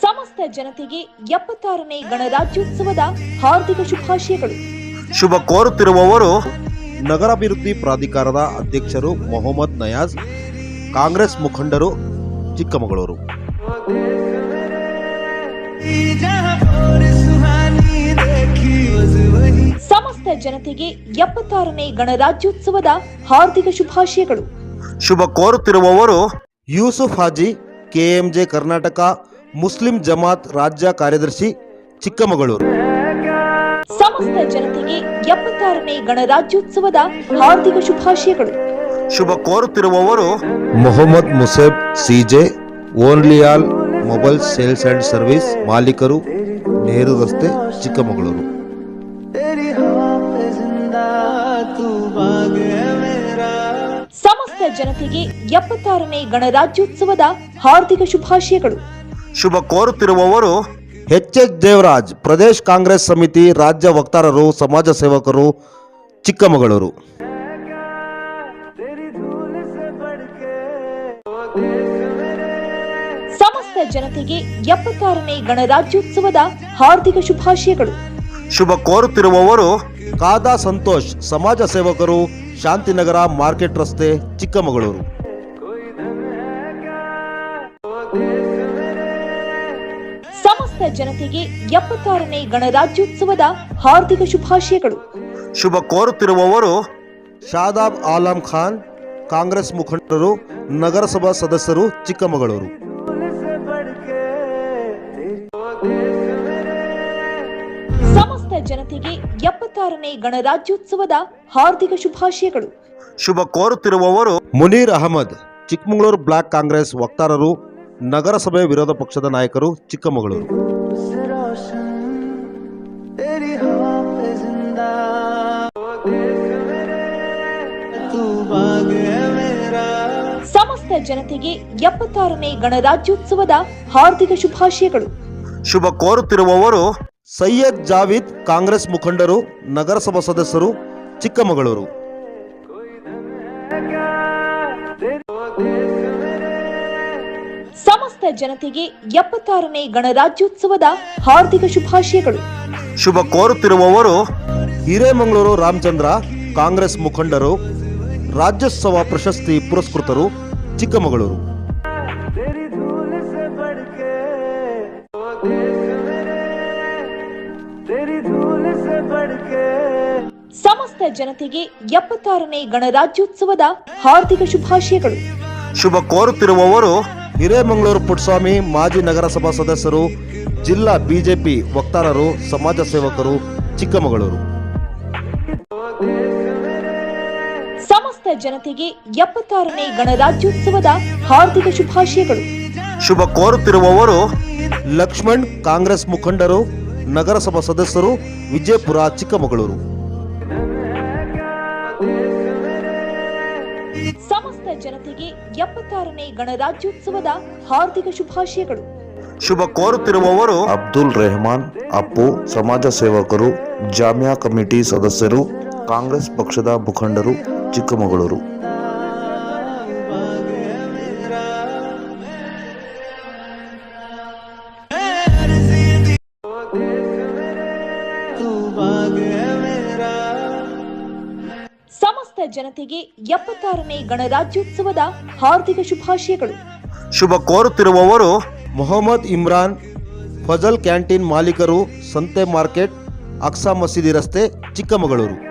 ಸಮಸ್ತ ಜನತೆಗೆ ಎಪ್ಪತ್ತಾರನೇ ಗಣರಾಜ್ಯೋತ್ಸವದ ಹಾರ್ದಿಕ ಶುಭಾಶಯಗಳು. ಶುಭ ಕೋರುತ್ತಿರುವವರು ನಗರಾಭಿವೃದ್ಧಿ ಪ್ರಾಧಿಕಾರದ ಅಧ್ಯಕ್ಷರು ಮೊಹಮ್ಮದ್ ನಯಾಜ್, ಕಾಂಗ್ರೆಸ್ ಮುಖಂಡರು ಚಿಕ್ಕಮಗಳೂರು. ಸಮಸ್ತ ಜನತೆಗೆ ಎಪ್ಪತ್ತಾರನೇ ಗಣರಾಜ್ಯೋತ್ಸವದ ಹಾರ್ದಿಕ ಶುಭಾಶಯಗಳು. ಶುಭ ಕೋರುತ್ತಿರುವವರು ಯೂಸುಫ್ ಹಾಜಿ ಕೆಎಂಜೆ ಕರ್ನಾಟಕ ಮುಸ್ಲಿಂ ಜಮಾತ್ ರಾಜ್ಯ ಕಾರ್ಯದರ್ಶಿ ಚಿಕ್ಕಮಗಳೂರು. ಸಮಸ್ತ ಜನತೆಗೆ ಎಪ್ಪತ್ತಾರನೇ ಗಣರಾಜ್ಯೋತ್ಸವದ ಹಾರ್ದಿಕ ಶುಭಾಶಯಗಳು. ಶುಭ ಕೋರುತ್ತಿರುವವರು ಮೊಹಮ್ಮದ್ ಮುಸೇಬ್ ಸಿಜೆ ಓನ್ಲಿಯಾಲ್ ಮೊಬೈಲ್ ಸೇಲ್ಸ್ ಅಂಡ್ ಸರ್ವಿಸ್ ಮಾಲೀಕರು ನೆಹರು ರಸ್ತೆ ಚಿಕ್ಕಮಗಳೂರು. ಸಮಸ್ತ ಜನತೆಗೆ ಎಪ್ಪತ್ತಾರನೇ ಗಣರಾಜ್ಯೋತ್ಸವದ ಹಾರ್ದಿಕ ಶುಭಾಶಯಗಳು. ಶುಭ ಕೋರುತ್ತಿರುವವರು H H Devaraj Pradesh Congress ಸಮಿತಿ ರಾಜ್ಯ ವಕ್ತಾರರು ಸಮಾಜ ಸೇವಕರು ಚಿಕ್ಕಮಗಳೂರು. ಸಮಸ್ತ ಜನತೆಗೆ ಎಪ್ಪತ್ತಾರನೇ ಗಣರಾಜ್ಯೋತ್ಸವದ ಹಾರ್ದಿಕ ಶುಭಾಶಯಗಳು. ಶುಭ ಕೋರುತ್ತಿರುವವರು ಕಾದಾ ಸಂತೋಷ್ ಸಮಾಜ ಸೇವಕರು ಶಾಂತಿನಗರ ಮಾರ್ಕೆಟ್ ರಸ್ತೆ ಚಿಕ್ಕಮಗಳೂರು. ಸಮಸ್ತ ಜನತೆಗೆ ಎಪ್ಪತ್ತಾರನೇ ಗಣರಾಜ್ಯೋತ್ಸವದ ಹಾರ್ದಿಕ ಶುಭಾಶಯಗಳು. ಶುಭ ಕೋರುತ್ತಿರುವವರು ಶಾದಾಬ್ ಆಲಂ ಖಾನ್ ಕಾಂಗ್ರೆಸ್ ಮುಖಂಡರು ನಗರಸಭಾ ಸದಸ್ಯರು ಚಿಕ್ಕಮಗಳೂರು. ಜನತೆಗೆ ಎಪ್ಪತ್ತಾರನೇ ಗಣರಾಜ್ಯೋತ್ಸವದ ಹಾರ್ದಿಕ ಶುಭಾಶಯಗಳು. ಶುಭ ಕೋರುತ್ತಿರುವವರು ಮುನೀರ್ ಅಹಮದ್ ಚಿಕ್ಕಮಗಳೂರು ಬ್ಲಾಕ್ ಕಾಂಗ್ರೆಸ್ ವಕ್ತಾರರು ನಗರಸಭೆ ವಿರೋಧ ಪಕ್ಷದ ನಾಯಕರು ಚಿಕ್ಕಮಗಳೂರು. ಸಮಸ್ತ ಜನತೆಗೆ ಎಪ್ಪತ್ತಾರನೇ ಗಣರಾಜ್ಯೋತ್ಸವದ ಹಾರ್ದಿಕ ಶುಭಾಶಯಗಳು. ಶುಭ ಕೋರುತ್ತಿರುವವರು ಸೈಯದ್ ಜಾವೀದ್ ಕಾಂಗ್ರೆಸ್ ಮುಖಂಡರು ನಗರಸಭಾ ಸದಸ್ಯರು ಚಿಕ್ಕಮಗಳೂರು. ಸಮಸ್ತ ಜನತೆಗೆ ಎಪ್ಪತ್ತಾರನೇ ಗಣರಾಜ್ಯೋತ್ಸವದ ಹಾರ್ದಿಕ ಶುಭಾಶಯಗಳು. ಶುಭ ಕೋರುತ್ತಿರುವವರು ಹಿರೇಮಂಗಳೂರು ರಾಮಚಂದ್ರ ಕಾಂಗ್ರೆಸ್ ಮುಖಂಡರು ರಾಜ್ಯೋತ್ಸವ ಪ್ರಶಸ್ತಿ ಪುರಸ್ಕೃತರು ಚಿಕ್ಕಮಗಳೂರು. ಸಮಸ್ತ ಜನತೆಗೆ ಎಪ್ಪತ್ತಾರನೇ ಗಣರಾಜ್ಯೋತ್ಸವದ ಹಾರ್ದಿಕ ಶುಭಾಶಯಗಳು. ಶುಭ ಕೋರುತ್ತಿರುವವರು ಹಿರೇಮಂಗಳೂರು ಪುಟ್ಸ್ವಾಮಿ ಮಾಜಿ ನಗರಸಭಾ ಸದಸ್ಯರು ಜಿಲ್ಲಾ ಬಿಜೆಪಿ ವಕ್ತಾರರು ಸಮಾಜ ಸೇವಕರು ಚಿಕ್ಕಮಗಳೂರು. ಸಮಸ್ತ ಜನತೆಗೆ ಎಪ್ಪತ್ತಾರನೇ ಗಣರಾಜ್ಯೋತ್ಸವದ ಹಾರ್ದಿಕ ಶುಭಾಶಯಗಳು. ಶುಭ ಕೋರುತ್ತಿರುವವರು ಲಕ್ಷ್ಮಣ್ ಕಾಂಗ್ರೆಸ್ ಮುಖಂಡರು ನಗರಸಭಾ ಸದಸ್ಯರು ವಿಜಯಪುರ ಚಿಕ್ಕಮಗಳೂರು. ಸಮಸ್ತ ಜನತೆಗೆ ಎಪ್ಪತ್ತಾರನೇ ಗಣರಾಜ್ಯೋತ್ಸವದ ಹಾರ್ದಿಕ ಶುಭಾಶಯಗಳು. ಶುಭ ಕೋರುತ್ತಿರುವವರು ಅಬ್ದುಲ್ ರೆಹಮಾನ್ ಅಪ್ಪು ಸಮಾಜ ಸೇವಕರು ಜಾಮಿಯಾ ಕಮಿಟಿ ಸದಸ್ಯರು ಕಾಂಗ್ರೆಸ್ ಪಕ್ಷದ ಮುಖಂಡರು ಚಿಕ್ಕಮಗಳೂರು. ಸಮಸ್ತ ಜನತೆಗೆ ಎಪ್ಪತ್ತಾರನೇ ಗಣರಾಜ್ಯೋತ್ಸವದ ಹಾರ್ದಿಕ ಶುಭಾಶಯಗಳು. ಶುಭ ಕೋರುತ್ತಿರುವವರು ಮೊಹಮ್ಮದ್ ಇಮ್ರಾನ್ ಫಜಲ್ ಕ್ಯಾಂಟೀನ್ ಮಾಲೀಕರು ಸಂತೆ ಮಾರ್ಕೆಟ್ ಅಕ್ಸಾ ಮಸೀದಿ ರಸ್ತೆ ಚಿಕ್ಕಮಗಳೂರು.